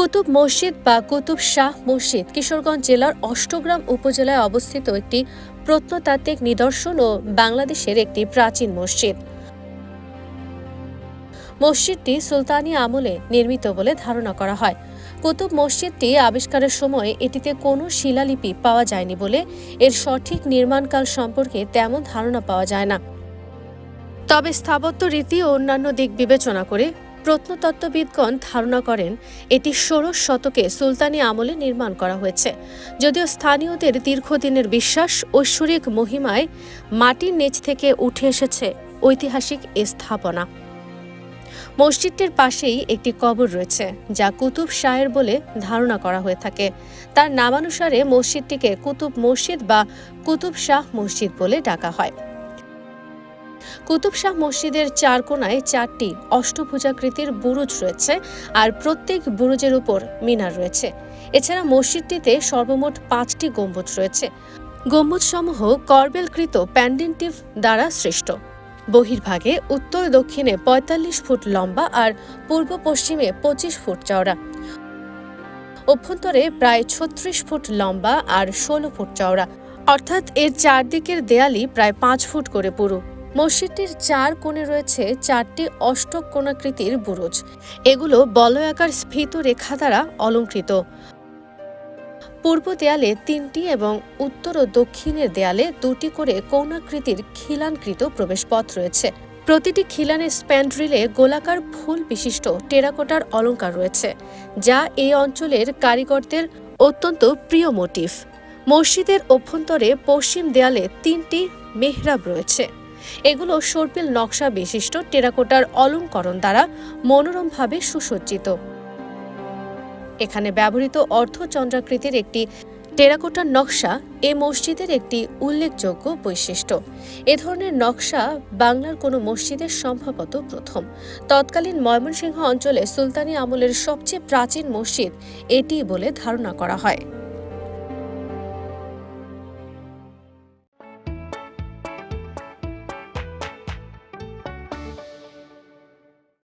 কুতুব মসজিদ বা কুতুব শাহ মসজিদ কিশোরগঞ্জ জেলার অষ্টগ্রাম উপজেলায় অবস্থিত একটি প্রত্নতাত্ত্বিক নিদর্শন ও বাংলাদেশের একটি প্রাচীন মসজিদ। মসজিদটি সুলতানি আমলে নির্মিত বলে ধারণা করা হয়। কুতুব মসজিদটি আবিষ্কারের সময় এটিতে কোনো শিলালিপি পাওয়া যায়নি বলে এর সঠিক নির্মাণকাল সম্পর্কে তেমন ধারণা পাওয়া যায় না। তবে স্থাপত্য রীতি ও অন্যান্য দিক বিবেচনা করে প্রত্নতত্ত্ববিদগণ ধারণা করেন, এটি ষোড়শ শতকে সুলতানি আমলে নির্মাণ করা হয়েছে। যদিও স্থানীয়দের দীর্ঘদিনের বিশ্বাস, ঐশ্বরিক মহিমায় মাটির নিচ থেকে উঠে এসেছে ঐতিহাসিক এ স্থাপনা। মসজিদটির পাশেই একটি কবর রয়েছে, যা কুতুব শাহের বলে ধারণা করা হয়ে থাকে। তার নামানুসারে মসজিদটিকে কুতুব মসজিদ বা কুতুব শাহ মসজিদ বলে ডাকা হয়। কুতুব শাহ মসজিদের চার কোনায় চারটি অষ্টভুজাকৃতির বুরুজ রয়েছে আর প্রত্যেক বুরুজের উপর মিনার রয়েছে। এছাড়া মসজিদটিতে সর্বমোট পাঁচটি গম্বুজ রয়েছে। গম্বুজসমূহ করবেলকৃত প্যান্ডেন্টিভ দ্বারা সৃষ্ট। বহির্ভাগে উত্তর দক্ষিণে ৪৫ ফুট লম্বা আর পূর্ব পশ্চিমে পঁচিশ ফুট চওড়া। অভ্যন্তরে প্রায় ছত্রিশ ফুট লম্বা আর ষোলো ফুট চওড়া। অর্থাৎ এর চারদিকের দেয়ালি প্রায় পাঁচ ফুট করে পুরু। মসজিদটির চার কোণে রয়েছে চারটি অষ্টক কোণাকৃতির বুরুজ। এগুলো বলয়াকার স্ফীত রেখা দ্বারা অলঙ্কৃত। পূর্ব দেয়ালে তিনটি এবং উত্তর ও দক্ষিণের দেয়ালে দুটি করে কৌণাকৃতির খিলানকৃত প্রবেশপথ রয়েছে। প্রতিটি খিলানের স্প্যান্ড্রিলে গোলাকার ফুল বিশিষ্ট টেরাকোটার অলঙ্কার রয়েছে, যা এই অঞ্চলের কারিগরদের অত্যন্ত প্রিয় মোটিভ মসজিদের অভ্যন্তরে পশ্চিম দেয়ালে তিনটি মেহরাব রয়েছে। এগুলো সর্পিল নকশা বিশিষ্ট টেরাকোটার অলঙ্করণ দ্বারা মনোরমভাবে সুসজ্জিত। এখানে ব্যবহৃত অর্ধচন্দ্রাকৃতির একটি টেরাকোটার নকশা এ মসজিদের একটি উল্লেখযোগ্য বৈশিষ্ট্য। এ ধরনের নকশা বাংলার কোনো মসজিদের সম্ভবত প্রথম। তৎকালীন ময়মনসিংহ অঞ্চলে সুলতানি আমলের সবচেয়ে প্রাচীন মসজিদ এটি বলে ধারণা করা হয়।